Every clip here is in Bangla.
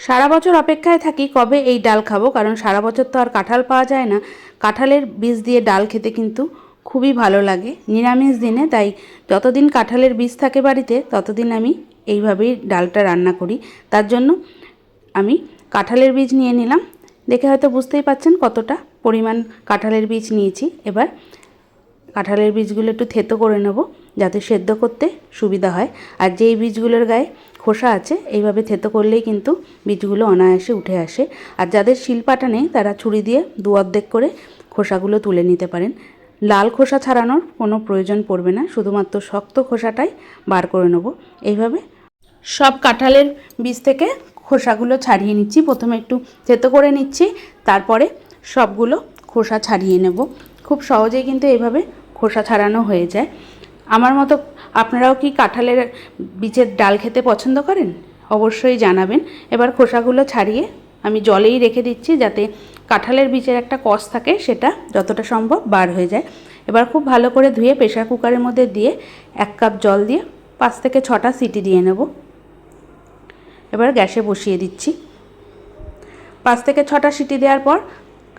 সারা বছর অপেক্ষায় থাকি কবে এই ডাল খাব, কারণ সারা বছর তো আর কাঁঠাল পাওয়া যায় না। কাঁঠালের বীজ দিয়ে ডাল খেতে কিন্তু খুবই ভালো লাগে, নিরামিষ দিনে। তাই যতদিন কাঁঠালের বীজ থাকে বাড়িতে, ততদিন আমি এইভাবেই ডালটা রান্না করি। তার জন্য আমি কাঁঠালের বীজ নিয়ে নিলাম। দেখে হয়তো বুঝতেই পাচ্ছেন কতটা পরিমাণ কাঁঠালের বীজ নিয়েছি। এবার কাঁঠালের বীজগুলো একটু থেতো করে নেব। যাতে সেদ্ধ করতে সুবিধা হয়। আর যেই বীজগুলোর গায়ে খোসা আছে, এইভাবে থেতো করলেই কিন্তু বীজগুলো অনায়াসে উঠে আসে। আর যাদের শিলপাটা নেই, তারা ছুরি দিয়ে দু অর্ধেক করে খোসাগুলো তুলে নিতে পারেন। লাল খোসা ছাড়ানোর কোনো প্রয়োজন পড়বে না, শুধুমাত্র শক্ত খোসাটাই বার করে নেব। এইভাবে সব কাঁঠালের বীজ থেকে খোসাগুলো ছাড়িয়ে নিচ্ছি। প্রথমে একটু থেতো করে নিচ্ছি, তারপরে সবগুলো খোসা ছাড়িয়ে নেব। খুব সহজেই কিন্তু এইভাবে খোসা ছাড়ানো হয়ে যায়। আমার মতো আপনারাও কি কাঁঠালের বীজের ডাল খেতে পছন্দ করেন? অবশ্যই জানাবেন। এবার খোসাগুলো ছাড়িয়ে আমি জলেই রেখে দিচ্ছি যাতে কাঁঠালের বীজের একটা কষ থাকে, সেটা যতটা সম্ভব বার হয়ে যায়। এবার খুব ভালো করে ধুয়ে প্রেশার কুকারের মধ্যে দিয়ে এক কাপ জল দিয়ে পাঁচ থেকে ছটা সিটি দিয়ে নেব। এবার গ্যাসে বসিয়ে দিচ্ছি। পাঁচ থেকে ছটা সিটি দেওয়ার পর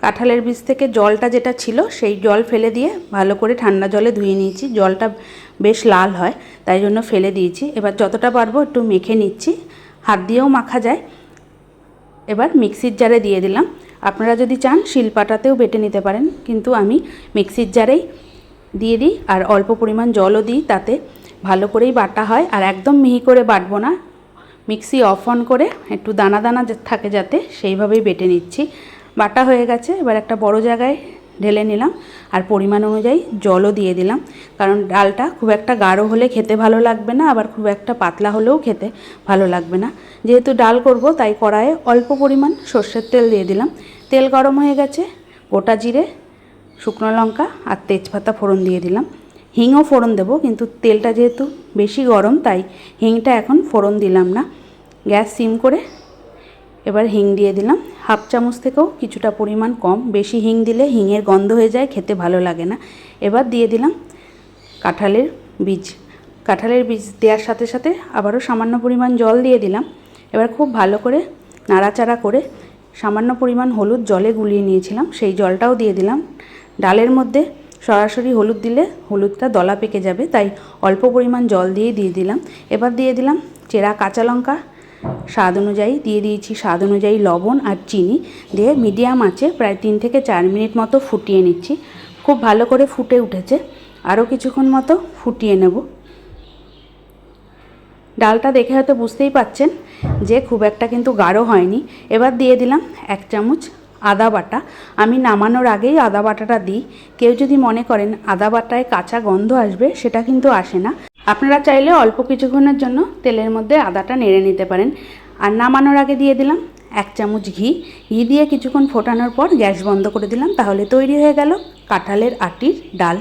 কাঁঠালের বীজ থেকে জলটা যেটা ছিল, সেই জল ফেলে দিয়ে ভালো করে ঠান্ডা জলে ধুয়ে নিয়েছি। জলটা বেশ লাল হয়, তাই জন্য ফেলে দিয়েছি। এবার যতটা পারব একটু মেখে নিচ্ছি। হাত দিয়েও মাখা যায়। এবার মিক্সির জারে দিয়ে দিলাম। আপনারা যদি চান, শিলপাটাতেও বেটে নিতে পারেন, কিন্তু আমি মিক্সির জারেই দিয়ে দিই আর অল্প পরিমাণ জলও দিই, তাতে ভালো করেই বাটা হয়। আর একদম মিহি করে বাটবো না। মিক্সি অফ অন করে একটু দানা দানা থাকে যাতে, সেইভাবেই বেটে নিচ্ছি। বাটা হয়ে গেছে, এবার একটা বড় জায়গায় ঢেলে নিলাম আর পরিমাণ অনুযায়ী জলও দিয়ে দিলাম। কারণ ডালটা খুব একটা গাঢ় হলে খেতে ভালো লাগবে না, আবার খুব একটা পাতলা হলেও খেতে ভালো লাগবে না। যেহেতু ডাল করব, তাই কড়াইয়ে অল্প পরিমাণ সর্ষের তেল দিয়ে দিলাম। তেল গরম হয়ে গেছে, গোটা জিরে, শুকনো লঙ্কা আর তেজপাতা ফোড়ন দিয়ে দিলাম। হিংও ফোড়ন দেবো, কিন্তু তেলটা যেহেতু বেশি গরম, তাই হিংটা এখন ফোড়ন দিলাম না। গ্যাস সিম করে এবার হিং দিয়ে দিলাম। হাফ চামচ থেকেও কিছুটা পরিমাণ কম। বেশি হিং দিলে হিঙের গন্ধ হয়ে যায়, খেতে ভালো লাগে না। এবার দিয়ে দিলাম কাঁঠালের বীজ। কাঁঠালের বীজ দেওয়ার সাথে সাথে আবারও সামান্য পরিমাণ জল দিয়ে দিলাম। এবার খুব ভালো করে নাড়াচাড়া করে সামান্য পরিমাণ হলুদ জলে গুলিয়ে নিয়েছিলাম। সেই জলটাও দিয়ে দিলাম। ডালের মধ্যে সরাসরি হলুদ দিলে হলুদটা দলা পেকে যাবে, তাই অল্প পরিমাণ জল দিয়ে দিয়ে দিলাম। এবার দিয়ে দিলাম চেরা কাঁচা লঙ্কা। স্বাদ অনুযায়ী দিয়ে দিয়েছি স্বাদ অনুযায়ী লবণ আর চিনি দিয়ে মিডিয়াম আছে প্রায় তিন থেকে চার মিনিট মতো ফুটিয়ে নিচ্ছি। খুব ভালো করে ফুটে উঠেছে। আরও কিছুক্ষণ মতো ফুটিয়ে নেব। ডালটা দেখে হয়তো বুঝতেই পাচ্ছেন যে খুব একটা কিন্তু গাঢ় হয়নি। এবার দিয়ে দিলাম এক চামচ আদা বাটা। আমি নামানোর আগেই আদা বাটাটা দিই। কেউ যদি মনে করেন আদা বাটায় কাঁচা গন্ধ আসবে, সেটা কিন্তু আসে না। আপনারা চাইলে অল্প কিছুক্ষণের জন্য তেলের মধ্যে আদাটা নেড়ে নিতে পারেন। আর নামানোর আগে দিয়ে দিলাম এক চামচ ঘি। ঘি দিয়ে কিছুক্ষণ ফোটানোর পর গ্যাস বন্ধ করে দিলাম, তাহলে তৈরি হয়ে গেল কাঁঠালের আটির ডাল।